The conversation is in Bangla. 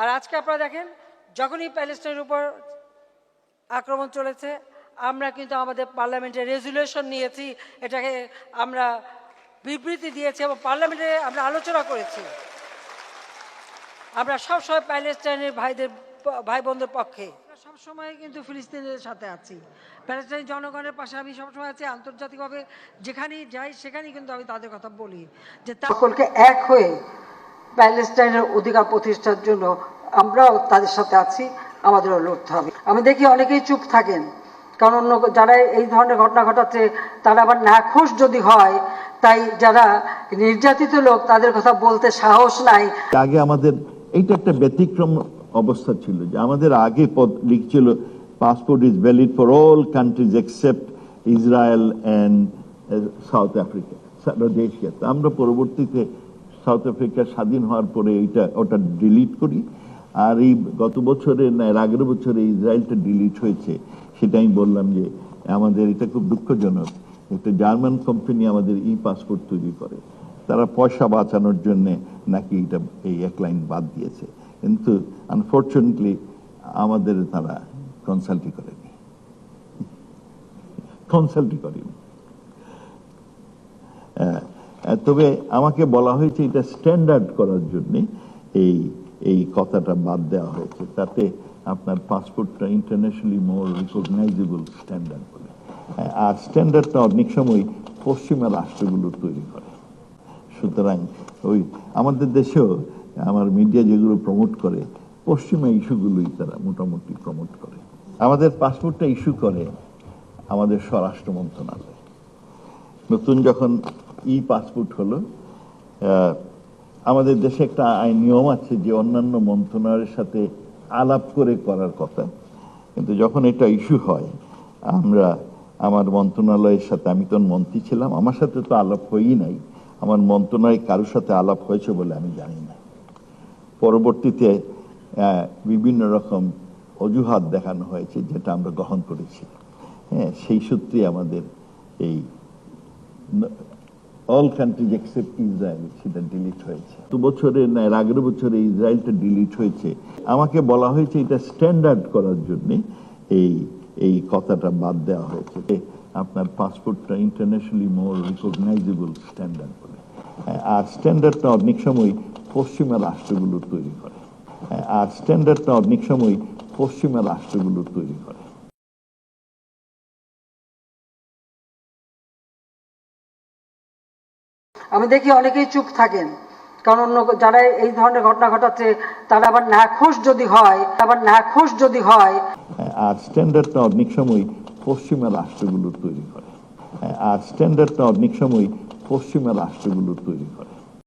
আর আজকে আপনারা দেখেন, যখনই প্যালেস্টাইনের উপর আক্রমণ চলেছে, আমরা কিন্তু আমাদের পার্লামেন্টে রেজুলেশন নিয়েছি, এটাকে আমরা বিবৃতি দিয়েছি এবং পার্লামেন্টে আমরা আলোচনা করেছি। আমরা সবসময় প্যালেস্টাইনের ভাইদের ভাই বোনদের পক্ষে সবসময় কিন্তু ফিলিস্তিনের সাথে আছি। প্যালেস্টাইন জনগণের পাশে আমি সবসময় আছি, আন্তর্জাতিকভাবে যেখানেই যাই, সেখানেই কিন্তু আমি তাদের কথা বলি। যে সকলকে এক হয়ে প্যালেস্টাইনের অধিকার প্রতিষ্ঠার জন্য আমরাও তাদের সাথে আছি, আমাদেরও লড়তে হবে। আমি দেখি অনেকেই চুপ থাকেন, কারণ অন্য যারা এই ধরনের ঘটনা ঘটাচ্ছে, তারা আবার নাখোশ যদি হয়, তাই যারা নির্যাতিত লোক, তাদের কথা বলতে সাহস নাই। আগে আমাদের, এইটা একটা ব্যতিক্রম অবস্থা ছিল যে আমাদের আগে পদ লিখছিল passport is valid for all countries except Israel and South Africa Rhodesia আমরা পরবর্তীতে সাউথ আফ্রিকা স্বাধীন হওয়ার পরে এইটা, ওটা ডিলিট করি। আর এই গত বছরে, না, এর আগের বছরে ইসরায়েলটা ডিলিট হয়েছে। সেটা আমি বললাম যে, আমাদের এটা খুব দুঃখজনক। একটা জার্মান কোম্পানি আমাদের ই পাসপোর্ট তৈরি করে। তারা পয়সা বাঁচানোর জন্যে নাকি এটা এই এক লাইন বাদ দিয়েছে। কিন্তু আনফর্চুনেটলি আমাদের তারা কনসাল্টই করেনি। কনসাল্টই করেনি। তবে আমাকে বলা হয়েছে এটা স্ট্যান্ডার্ড করার জন্য এই এই কথাটা বাদ দেওয়া হয়েছে। তাতে আপনার পাসপোর্টটা ইন্টারন্যাশনালি মোর রিকগনাইজেবল স্ট্যান্ডার্ড বলে। আর স্ট্যান্ডার্ডটা অনেক সময় পশ্চিমা রাষ্ট্রগুলো তৈরি করে। সুতরাং ওই আমাদের দেশেও, আমার মিডিয়া যেগুলো প্রমোট করে, পশ্চিমা ইস্যুগুলোই তারা মোটামুটি প্রমোট করে। আমাদের পাসপোর্টটা ইস্যু করে আমাদের স্বরাষ্ট্র মন্ত্রণালয়। নতুন যখন ই পাসপোর্ট হলো। আমাদের দেশে একটা আইন নিয়ম আছে যে অন্যান্য মন্ত্রণালয়ের সাথে আলাপ করে করার কথা। কিন্তু যখন এটা ইস্যু হয়, আমরা আমার মন্ত্রণালয়ের সাথে, আমি তো মন্ত্রী ছিলাম, আমার সাথে তো আলাপ হয়ই নাই। আমার মন্ত্রণালয় কারোর সাথে আলাপ হয়েছে বলে আমি জানি না। পরবর্তীতে বিভিন্ন রকম অজুহাত দেখানো হয়েছে যেটা আমরা গ্রহণ করেছি। হ্যাঁ সেই সূত্রে আমাদের এই অল কান্ট্রিজ এক্সেপ্ট ইসরায়েল সেটা ডিলিট হয়েছে। দু আগের বছরে ইসরায়েলটা ডিলিট হয়েছে। আমাকে বলা হয়েছে এটা স্ট্যান্ডার্ড করার এই এই কথাটা বাদ দেওয়া হয়েছে আপনার পাসপোর্টটা ইন্টারন্যাশনালি মোর রিকগনাইজেবল স্ট্যান্ডার্ড বলে আর স্ট্যান্ডার্ডটা অনেক সময় পশ্চিমা রাষ্ট্রগুলো তৈরি করে। হ্যাঁ, আর স্ট্যান্ডার্ডটা অনেক সময় পশ্চিমা রাষ্ট্রগুলো তৈরি করে। আমি দেখি অনেকেই চুপ থাকেন। কারণ অন্য যারা এই ধরনের ঘটনা ঘটাচ্ছে, তারা আবার নাখোশ যদি হয়, আবার নাখোশ যদি হয়। আর স্ট্যান্ডার্ডটা অনেক সময় পশ্চিমা রাষ্ট্রগুলো তৈরি করে আর স্ট্যান্ডার্ডটা অনেক সময় পশ্চিমা রাষ্ট্রগুলো তৈরি করে